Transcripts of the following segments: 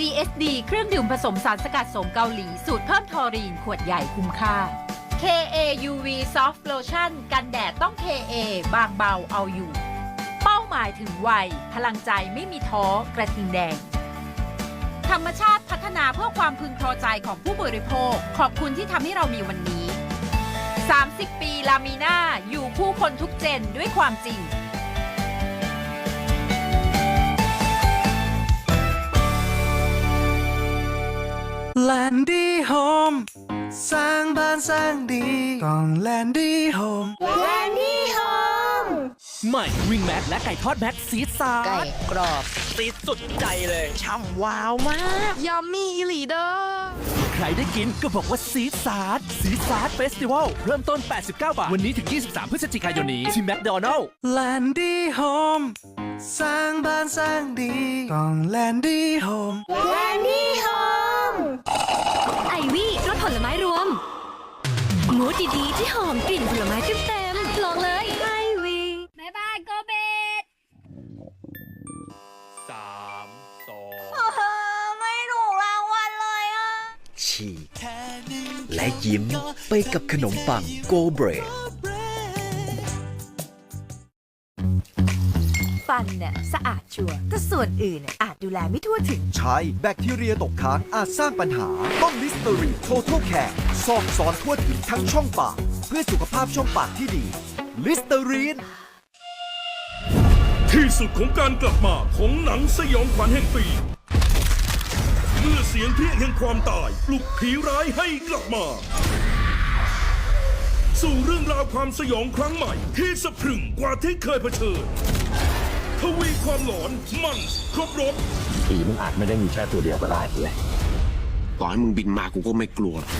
GSD เครื่องดื่มผสมสารสกัดสมเกาหลี สูตรเพิ่มทอรีน ขวดใหญ่คุ้มค่า KA UV Soft Lotion กันแดดต้อง KA บางเบาเอาอยู่ เป้าหมายถึงวัย พลังใจไม่มีท้อกระทิงแดง ธรรมชาติพัฒนาเพื่อความพึงพอใจของผู้บริโภค ขอบคุณที่ทำให้เรามีวันนี้ 30 ปีลามีนาอยู่คู่คนทุกเจนด้วยความจริง แลนดี้โฮมสร้างบ้านสร้างดีต้องแลนดี้โฮมใหม่วิงแม็กและไก่ทอดแม็กซีดซาไก่ดกรอบซีดสุดใจเลยช่ำว้าวมากยัมมี่อีหลีเดอร์ใครได้กินก็บอกว่าซีดซาดซีดซาดเฟสติวัลเริ่มต้น 89 บาท วันนี้ถึง 23 พฤศจิกายนนี้ที่แมคโดนัลล์แลนดี้โฮมสร้างบ้านสร้างดีต้องแลนดี้โฮมไอวี่รสผล ไม้รวมมูดดีๆที่หอมกลิ่นผลไม้เต็มๆลองเลยไอวี่บายบายโกเบตสามสองไม่ถูกรางวัลเลยอะ ฉีกและยิ้มไปกับขนมปังโกเบรดฟันเนี่ยสะอาดชัวร์แต่ส่วนอื่นน่ะอาจ ดูแลไม่ทั่วถึง ใช้แบคทีเรียตกค้างอาจสร้างปัญหา ต้องลิสเตอรีนโทท l แคร์ซอกซอนทั่วถึงทั้งช่องปาก เพื่อสุขภาพช่องปากที่ดีลิสเตอรีนที่สุดของการกลับมาของหนังสยองขวัญแห่งปี เมื่อเสียงเพรียกแห่งความตายปลุกผีร้ายให้กลับมา สู่เรื่องราวความสยองครั้งใหม่ที่สะพรึงกว่าที่เคยเผชิญ ทวีความหลอนมันครบรถผีมันอาจไม่ได้มีแค่ตัวเดียวก็ได้เลยต่อให้มึงบินมากูก็ไม่กลัวหรอก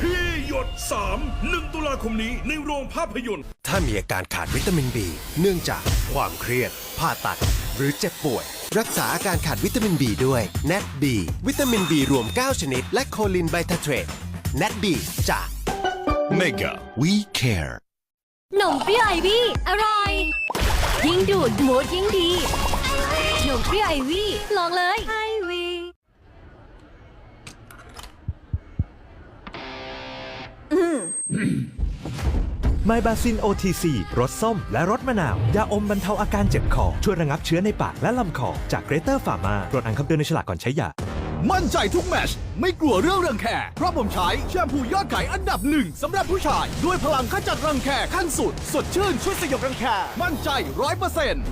ที่หยด3 1ตุลาคมนี้ในโรงภาพยนตร์ ถ้ามีอาการขาดวิตามิน B เนื่องจากความเครียด ผ่าตัด หรือเจ็บป่วย รักษาอาการขาดวิตามิน B ด้วย NAT B วิตามิน B รวม 9 ชนิด และโคลินไบทาเทรต NAT B จาก Mega We Care ห นมเปรี้ยวไอวี่ อร่อย ยิ่งดูดมูดยิ่งดีหนมเปรี้ยวไอวี่ ลองเลยไอวี่ไมบาซิน OTC รสส้ม และรสมะนาว ยาอมบรรเทาอาการเจ็บคอ ช่วยระงับเชื้อในปากและลำคอ จากเกรเตอร์ฟาร์มาตรวจอ่านคำเตือนในฉลากก่อนใช้ยา มั่นใจทุกแมชไม่กลัวเรื่องรังแคเพราะผมใช้แชมพูยอดขายอันดับหนึ่งสำหรับผู้ชาย ด้วยพลังขจัดรังแคขั้นสุด สดชื่นช่วยสยบรังแคมั่นใจร้อยเปอร์เซ็นต์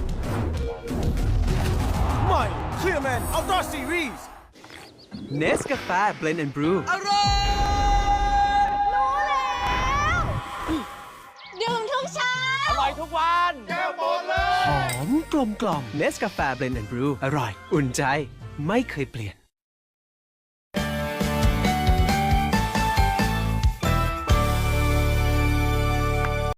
ใหม่ Clearman Ultra Series เนสกาแฟเบลนด์แอนด์บรูดื่มทุกเช้าหอมกลมกล่อมเนสกาแฟเบลนด์แอนด์บรูอร่อย อุ่นใจไม่เคยเปลี่ยน